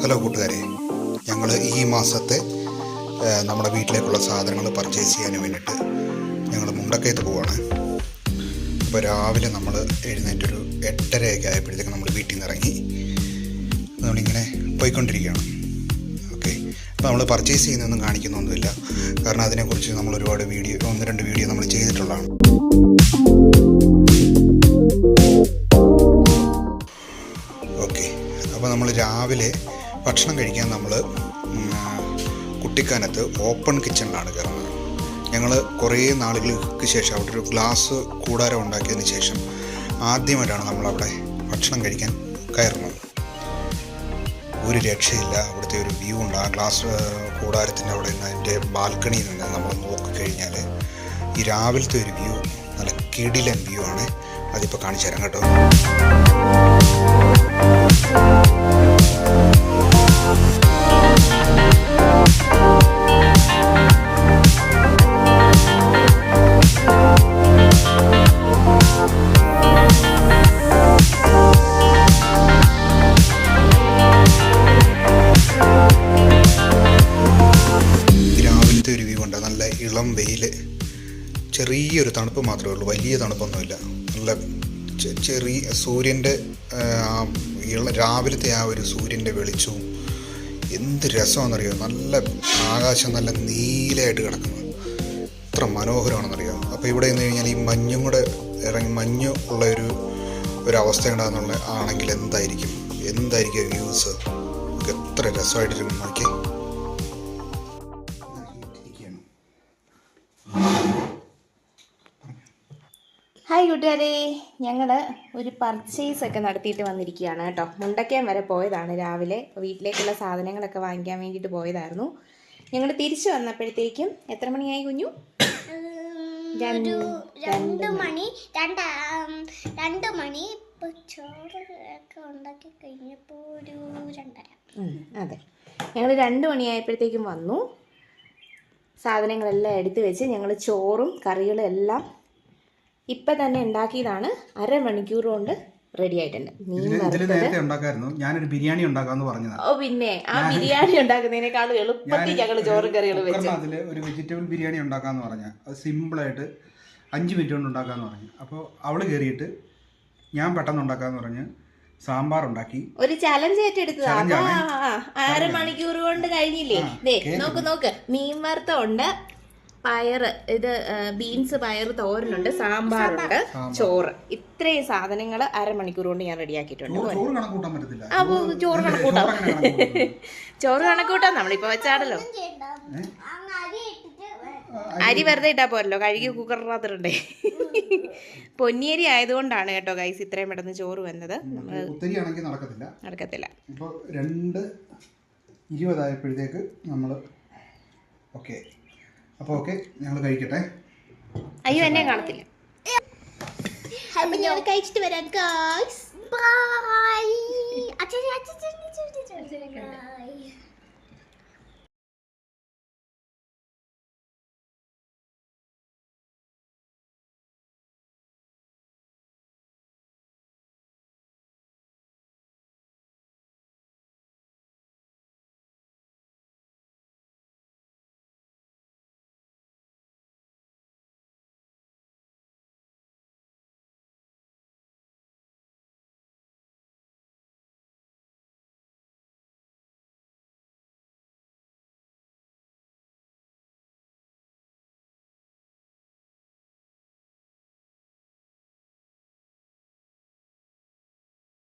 Hello കൂട്ടുകാരെ. ഞങ്ങൾ ഈ മാസത്തെ നമ്മുടെ വീട്ടിലേക്കുള്ള സാധനങ്ങൾ പർച്ചേസ് ചെയ്യാൻ വേണ്ടിയിട്ട് ഞങ്ങൾ മുണ്ടക്കയത്ത് പോവാണ്. അപ്പോൾ രാവിലെ നമ്മൾ എഴുന്നേറ്റ് ഒരു എട്ടരയൊക്കെ ആയപ്പോഴത്തേക്ക് നമ്മൾ വീട്ടിൽ നിന്ന് ഇറങ്ങി നമ്മളിങ്ങനെ പോയിക്കൊണ്ടിരിക്കുകയാണ്. ഓക്കെ. അപ്പോൾ നമ്മൾ പർച്ചേസ് ചെയ്യുന്നൊന്നും കാണിക്കുന്നൊന്നുമില്ല. കാരണം അതിനെക്കുറിച്ച് നമ്മൾ ഒരുപാട് വീഡിയോ ഒന്ന് രണ്ട് വീഡിയോ നമ്മൾ ചെയ്തിട്ടുള്ളതാണ്. ഓക്കെ. അപ്പോൾ നമ്മൾ രാവിലെ ഭക്ഷണം കഴിക്കാൻ നമ്മൾ കുട്ടിക്കാനത്ത് ഓപ്പൺ കിച്ചണിലാണ് കയറുന്നത്. ഞങ്ങൾ കുറേ നാളുകൾക്ക് ശേഷം അവിടെ ഒരു ഗ്ലാസ് കൂടാരം ഉണ്ടാക്കിയതിന് ശേഷം ആദ്യമായിട്ടാണ് നമ്മളവിടെ ഭക്ഷണം കഴിക്കാൻ കയറുന്നത്. ഒരു രക്ഷയില്ല അവിടുത്തെ ഒരു വ്യൂ ഉണ്ട്. ആ ഗ്ലാസ് കൂടാരത്തിന്റെ അവിടെ നിന്ന് അതിന്റെ ബാൽക്കണിയിൽ നിന്ന് നമ്മൾ നോക്കിക്കഴിഞ്ഞാൽ ഈ രാവിലത്തെ ഒരു വ്യൂ നല്ല കിടിലൻ വ്യൂ ആണ്. അതിപ്പോൾ കാണിച്ചു തരാം കേട്ടോ. രാവിലത്തെ ഒരു വ്യൂ ഉണ്ട് നല്ല ഇളം വെയിൽ ചെറിയൊരു തണുപ്പ് മാത്രമേ ഉള്ളൂ. വലിയ തണുപ്പൊന്നുമില്ല. നല്ല ചെറിയ സൂര്യന്റെ രാവിലത്തെ ആ ഒരു സൂര്യന്റെ വെളിച്ചവും എന്ത് രസമാണെന്നറിയോ? നല്ല ആകാശം നല്ല നീലയായിട്ട് കിടക്കുന്നു. എത്ര മനോഹരമാണെന്നറിയോ? അപ്പോൾ ഇവിടെ നിന്ന് കഴിഞ്ഞാൽ ഈ മഞ്ഞും കൂടെ ഇറങ്ങി മഞ്ഞ് ഉള്ള ഒരു ഒരവസ്ഥ ഉണ്ടാകുന്നുള്ള ആണെങ്കിൽ എന്തായിരിക്കും? എന്തായിരിക്കും വ്യൂസ് എത്ര രസമായിട്ടിരിക്കും നോക്കി ഹായ് കൂട്ടുകാരെ. ഞങ്ങൾ ഒരു പർച്ചേസ് ഒക്കെ നടത്തിയിട്ട് വന്നിരിക്കുകയാണ് കേട്ടോ. മുണ്ടക്കയം വരെ പോയതാണ് രാവിലെ. വീട്ടിലേക്കുള്ള സാധനങ്ങളൊക്കെ വാങ്ങിക്കാൻ വേണ്ടിയിട്ട് പോയതായിരുന്നു. ഞങ്ങൾ തിരിച്ചു വന്നപ്പോഴത്തേക്കും എത്ര മണിയായി കുഞ്ഞു? രണ്ട് രണ്ട് മണി. രണ്ട് രണ്ട് മണി. ഉണ്ടാക്കി കഴിഞ്ഞപ്പോൾ ഒരു രണ്ടര. അതെ. ഞങ്ങൾ രണ്ട് മണിയായപ്പോഴത്തേക്കും വന്നു. സാധനങ്ങളെല്ലാം എടുത്തു വെച്ച് ഞങ്ങൾ ചോറും കറികളും എല്ലാം ഇപ്പം തന്നെ ഉണ്ടാക്കിയതാണ് അരമണിക്കൂർ കൊണ്ട് റെഡി ആയിട്ടുണ്ട്. മീൻ നേരത്തെ ഉണ്ടാക്കായിരുന്നു. ഞാനൊരു ബിരിയാണി ഉണ്ടാക്കാന്ന് പറഞ്ഞതാണ്. ഓ പിന്നെ. ആ ബിരിയാണി ഉണ്ടാക്കുന്നതിനേക്കാളും എളുപ്പത്തിൽ ഞങ്ങൾ ചോറും കറികളും വെച്ചു. അതിൽ ഒരു വെജിറ്റബിൾ ബിരിയാണി ഉണ്ടാക്കാന്ന് പറഞ്ഞ. അത് സിമ്പിളായിട്ട് അഞ്ച് മിനിറ്റ് കൊണ്ട് ഉണ്ടാക്കാന്ന് പറഞ്ഞു. അപ്പോൾ അവൾ കയറിയിട്ട് ഞാൻ പെട്ടെന്ന് ഉണ്ടാക്കാന്ന് പറഞ്ഞ് സാമ്പാർ ഉണ്ടാക്കി. ഒരു ചലഞ്ച് ഏറ്റെടുത്തതാ. അരമണിക്കൂർ കൊണ്ട് കഴിഞ്ഞില്ലേ? നോക്ക് നോക്ക്. മീൻ വറുത്ത ഉണ്ട്. പയറ് ഇത് ബീൻസ് പയറ് തോരനുണ്ട് സാമ്പാറുണ്ട് ചോറ്. ഇത്രയും സാധനങ്ങൾ അരമണിക്കൂർ കൊണ്ട് ഞാൻ റെഡിയാക്കിയിട്ടുണ്ട്. ചോറ് ചോറ് കണക്കൂട്ടാം. ചോറ് കണക്കൂട്ടാ കണക്ക് കൂട്ടും? കണക്കൂട്ടാം. നമ്മളിപ്പോ വെച്ചാണല്ലോ. അരി വെറുതെ ഇട്ടാ പോരല്ലോ. കഴുകി കുക്കറാത്തിട്ടുണ്ടേ പൊന്നിയരി ആയതുകൊണ്ടാണ് കേട്ടോ ഗൈസ് ഇത്രയും പെട്ടെന്ന് ചോറ് വന്നത്. നടക്കത്തില്ല. ഇപ്പോൾ രണ്ട് ഇരുപതായപ്പോഴത്തേക്ക് നമ്മൾ ഓക്കെ അപ്പോൾ ഓക്കെ ഞങ്ങൾ കഴിക്കട്ടെ അയ്യോ എന്നെ കാണത്തില്ല അപ്പൊ കഴിച്ചിട്ട് വരാം ഗായ്സ് ബൈ